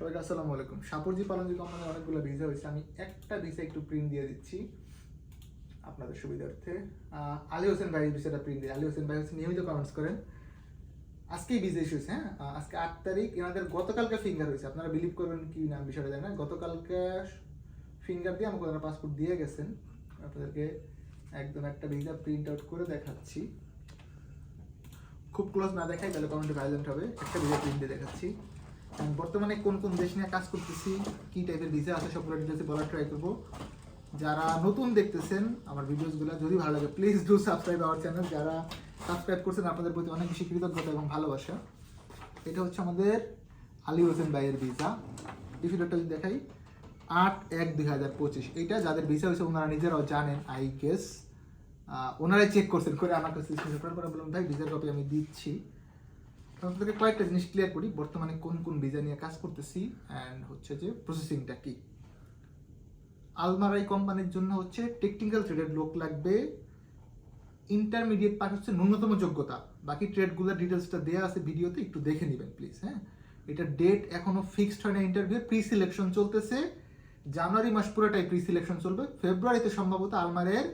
সবাইকে আসসালামু আলাইকুম। সাপরজি পালনজি কোম্পানির অনেকগুলো ভিসা হয়েছে। আমি একটা ভিসা একটু প্রিন্ট দিয়ে দিচ্ছি আপনাদের সুবিধার্থে। আলী হোসেন ভাই ভিসাটা প্রিন্ট দিয়ে আলী হোসেন ভাই হচ্ছে নিয়মিত কমেন্টস করেন। আজকেই ভিসা ইস্যু হ্যাঁ? আজকে আট তারিখ। এনাদের গতকালকে ফিঙ্গার হয়েছে। আপনারা বিলিভ করবেন কি না বিষয়টা জানেন গতকালকে ফিঙ্গার দিয়ে আমাকে ওনারা পাসপোর্ট দিয়ে গেছেন। আপনাদেরকে একদম একটা ভিসা প্রিন্ট আউট করে দেখাচ্ছি। খুব ক্লোজ না দেখাই, তাহলে কমেন্টে ভাইলেন্ট হবে। একটা ভিডিও প্রিন্ট দিয়ে দেখাচ্ছি। বর্তমানে কোন কোন দেশ নিয়ে কাজ করতেছি, কি টাইপের ভিসা আছে, সবগুলো ডিটেলসে বলার ট্রাই করব। যারা নতুন দেখতেছেন আমার ভিডিওসগুলো যদি ভালো লাগে please do subscribe our channel যারা সাবস্ক্রাইব করছেন, আপনাদের প্রতি অনেক বেশি কৃতজ্ঞতা এবং ভালোবাসা। এটা হচ্ছে আমাদের আলী হোসেন ভাইয়ের ভিসা ডিফিডারটা যদি দেখাই, আট এক দুই হাজার পঁচিশ। এইটা যাদের ভিসা হয়েছে, ওনারা নিজেরাও জানেন আই গেস ওনারাই চেক করছেন, করে আমার কাছে করে বললাম, ভাই ভিসার কপি আমি দিচ্ছি। আপনাদেরকে কয়েকটা জিনিস ক্লিয়ার করি। বর্তমানে কোন কোন ভিসা নিয়ে কাজ করতেছি অ্যান্ড হচ্ছে যে প্রসেসিংটা কি। আলমারাই কোম্পানির জন্য হচ্ছে টেকনিক্যাল ট্রেডের লোক লাগবে। ইন্টারমিডিয়েট পাস হচ্ছে ন্যূনতম যোগ্যতা। বাকি ট্রেডগুলোর ডিটেলসটা দেওয়া আছে ভিডিওতে একটু দেখে নেবেন প্লিজ হ্যাঁ? এটা ডেট এখনও ফিক্সড হয় না ইন্টারভিউ প্রি সিলেকশন চলতেছে। জানুয়ারি মাস পুরোটাই প্রি সিলেকশন চলবে। ফেব্রুয়ারিতে সম্ভবত আলমারের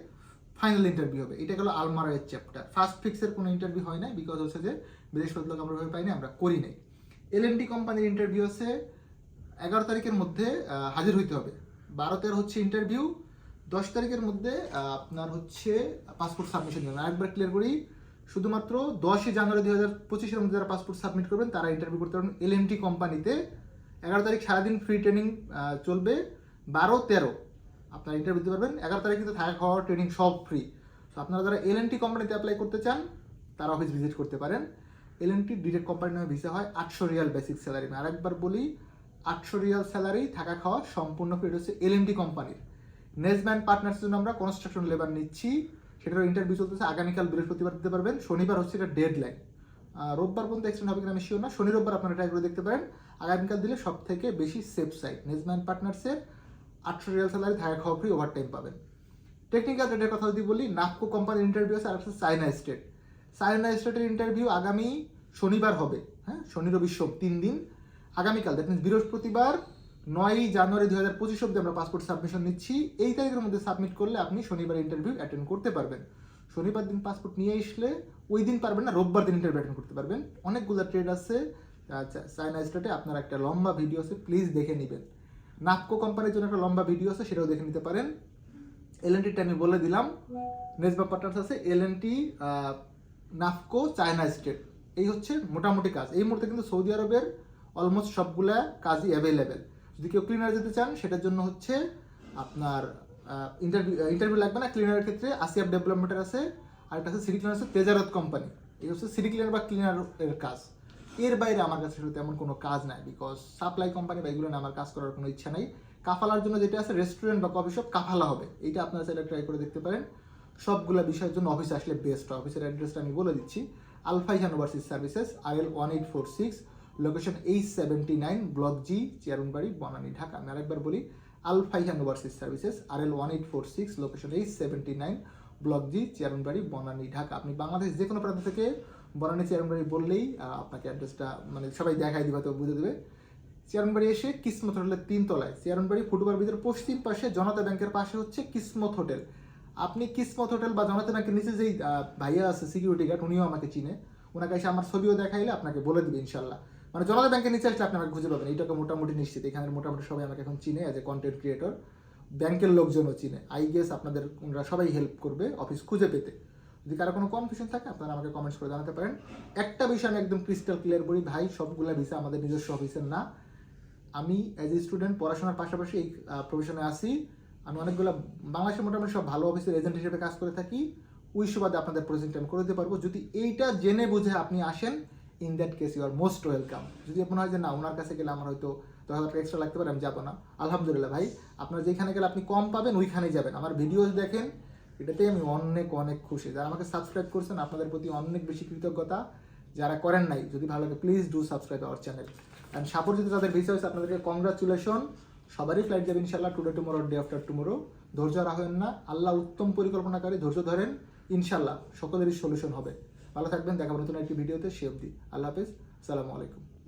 ফাইনাল ইন্টারভিউ হবে। এটা গেল আলমারের চ্যাপ্টার ফার্স্ট ফিক্সের কোনো ইন্টারভিউ হয় না বিকজ হচ্ছে যে বিদেশ লোক আমরা পাইনি, আমরা করি নাই। এল এন কোম্পানির ইন্টারভিউ আছে এগারো তারিখের মধ্যে হাজির হইতে হবে। বারো তেরো হচ্ছে ইন্টারভিউ দশ তারিখের মধ্যে আপনার হচ্ছে পাসপোর্ট সাবমিশন দেবেন আরেকবার ক্লিয়ার করি, শুধুমাত্র দশই জানুয়ারি দুই হাজার পঁচিশের মধ্যে যারা পাসপোর্ট সাবমিট করবেন, তারা ইন্টারভিউ করতে পারবেন এল কোম্পানিতে এগারো তারিখ সারাদিন ফ্রি ট্রেনিং চলবে। বারো তেরো আপনারা ইন্টারভিউ দিতে পারবেন। এগারো তারিখ কিন্তু থাকা খাওয়া ট্রেনিং সব ফ্রি তো আপনারা যারা এল কোম্পানিতে অ্যাপ্লাই করতে চান, তারা অফিস ভিজিট করতে পারেন। এল এন টি ডিরেক্ট কোম্পানির নামে ভিসা হয়, আটশো রিয়াল বেসিক স্যালারি আমি আরেকবার বলি, আটশো রিয়াল স্যালারি থাকা খাওয়া সম্পূর্ণ পেড হচ্ছে এল এন কোম্পানির নেসম্যান পার্টনার্সের জন্য আমরা কনস্ট্রাকশন লেবার নিচ্ছি। সেটার ইন্টারভিউ চলতেছে। আগামীকাল বৃহস্পতিবার দিতে পারবেন। শনিবার হচ্ছে এটা ডেড লাইন রোববার পর্যন্ত এক্সটেন্ড হবে কিনা আমি শিওর না। শনি, রোববার আপনারা ট্রাই করে দেখতে পারেন। আগামীকাল দিলে সব থেকে বেশি সেফ সাইড নেসম্যান পার্টনার্সের আটশো রিয়াল স্যালারি থাকা খাওয়া ফ্রি ওভার টাইম পাবেন টেকনিক্যাল রেটের কথা যদি বলি নাককো কোম্পানির ইন্টারভিউ আছে আর একটা চায়না স্টেট চায়না স্টেটের ইন্টারভিউ আগামী শনিবার হবে হ্যাঁ শনি রবি সোম, তিন দিন। আগামীকাল দ্যাট মিনস বৃহস্পতিবার, নয়ই জানুয়ারি দু হাজার পঁচিশ অব্দি আমরা পাসপোর্ট সাবমিশন নিচ্ছি। এই তারিখের মধ্যে সাবমিট করলে আপনি শনিবার ইন্টারভিউ অ্যাটেন্ড করতে পারবেন। শনিবার দিন পাসপোর্ট নিয়ে আসলে ওই দিন পারবেন না, রোববার দিন ইন্টারভিউ অ্যাটেন্ড করতে পারবেন। অনেকগুলো ট্রেড আছে চায়না স্টেটে আপনার একটা লম্বা ভিডিও আছে প্লিজ দেখে নেবেন। নাপকো কোম্পানির জন্য একটা লম্বা ভিডিও আছে, সেটাও দেখে নিতে পারেন। এল এন টিটা আমি বলে দিলাম। নেক্সট বা পার্টনার্স আছে L N T NAFCO China State. এই হচ্ছে মোটামুটি কাজ। এই মুহূর্তে কিন্তু সৌদি আরবের অলমোস্ট সবগুলা কাজই অ্যাভেলেবেল যদি কেউ ক্লিনার যেতে চান, সেটার জন্য হচ্ছে আপনার ইন্টারভিউ ইন্টারভিউ লাগবে না। ক্লিনারের ক্ষেত্রে আসিয়াব ডেভেলপমেন্টের আছে, আর একটা আছে সিটি ক্লিনার আছে তেজারত কোম্পানি এই হচ্ছে সিটি ক্লিনার বা ক্লিনার এর কাজ। এর বাইরে আমার কাছে আসলে তেমন কোনো কাজ নাই বিকজ সাপ্লাই কোম্পানি বা এগুলো আমার কাজ করার কোনো ইচ্ছা নাই। কাফালার জন্য যেটা আছে রেস্টুরেন্ট বা কফি শপ কাফালা হবে। এইটা আপনারা চাইলে ট্রাই করে দেখতে পারেন। সবগুলো বিষয়ের জন্য অফিসে আসলে বেস্ট অফিসের অ্যাড্রেসটা আমি বলে দিচ্ছি। আলফাই ওভারসিজ সার্ভিসেস আর L one eight four six location H seventy nine block G Chairmanbari Banani Dhaka আমি আরেকবার বলি আলফাইহান ওভারসিজ সার্ভিসেস আর L one eight four six location H seventy nine block G Chairmanbari Banani Dhaka আপনি বাংলাদেশ যে কোনো প্রান্ত থেকে বনানী চেয়ারুনবাড়ি বললেই আপনাকে অ্যাড্রেসটা মানে সবাই দেখাই দিবে তো বুঝে দেবে। চেয়ারনবাড়ি এসে কিসমত হোটেলের তিন তলায় চেয়ারনবাড়ি ফুটবল ভিতরে পশ্চিম পাশে, জনতা ব্যাংকের পাশে হচ্ছে কিসমত হোটেল। আপনি কিসমত হোটেল বা জনতা ব্যাংকের নিচে যেই ভাইয়া আছে সিকিউরিটি গার্ড উনিও আমাকে চিনে। ওনাকে এসে আমার ছবিও দেখাইলে আপনাকে বলে দিবে, ইনশাল্লাহ। মানে জনতা ব্যাংকের নিচে আসলে আপনি আমাকে খুঁজে পাবেন এইটাকে মোটামুটি নিশ্চিত। এখানে মোটামুটি সবাই আমাকে এখন চিনে অ্যাজ এ কন্টেন্ট ক্রিয়েটর ব্যাংকের লোকজনও চিনে। আই গেস আপনাদের, ওনারা সবাই হেল্প করবে অফিস খুঁজে পেতে। যদি কারও কোনো কনফিউশন থাকে, আপনারা আমাকে কমেন্টস করে জানাতে পারেন। একটা বিষয় আমি একদম ক্রিস্টাল ক্লিয়ার করি, ভাই, সবগুলা ভিসা আমাদের নিজস্ব অফিসের না। আমি অ্যাজ এ স্টুডেন্ট পড়াশোনার পাশাপাশি এই প্রফেশনে আসি আমি অনেকগুলো, বাংলাদেশের মোটামুটি সব ভালো অফিসের এজেন্ট হিসেবে কাজ করে থাকি। ওই সুবাদে আপনাদের প্রেজেন্ট আমি করে দিতে পারব। যদি এইটা জেনে বুঝে আপনি আসেন in that case you are most welcome যদি মনে হয় যে না, ওনার কাছে গেলে আমার হয়তো দশ হাজার টাকা এক্সট্রা লাগতে পারে, আমি যাব না। আলহামদুলিল্লাহ, ভাই। আপনার যেখানে গেলে আপনি কম পাবেন, ওইখানেই যাবেন। আমার ভিডিওস দেখেন এটাতে আমি অনেক অনেক খুশি। যারা আমাকে সাবস্ক্রাইব করছেন, আপনাদের প্রতি অনেক বেশি কৃতজ্ঞতা। যারা করেন নাই, যদি ভালো লাগে please do subscribe our channel and support যদি তাদের ভিসা হয়েছে আপনাদেরকে কংগ্রাচুলেশন সবারই ফ্লাইট যাবে ইনশাল্লাহ today tomorrow day after tomorrow ধৈর্য রাখেন না। আল্লাহ উত্তম পরিকল্পনাকারী, ধৈর্য ধরেন ইনশাল্লাহ সকলেরই সলিউশন হবে। ভালো থাকবেন দেখাবো নতুন একটি ভিডিওতে, সে অবধি। আল্লাহ হাফেজ। সালামু আলাইকুম।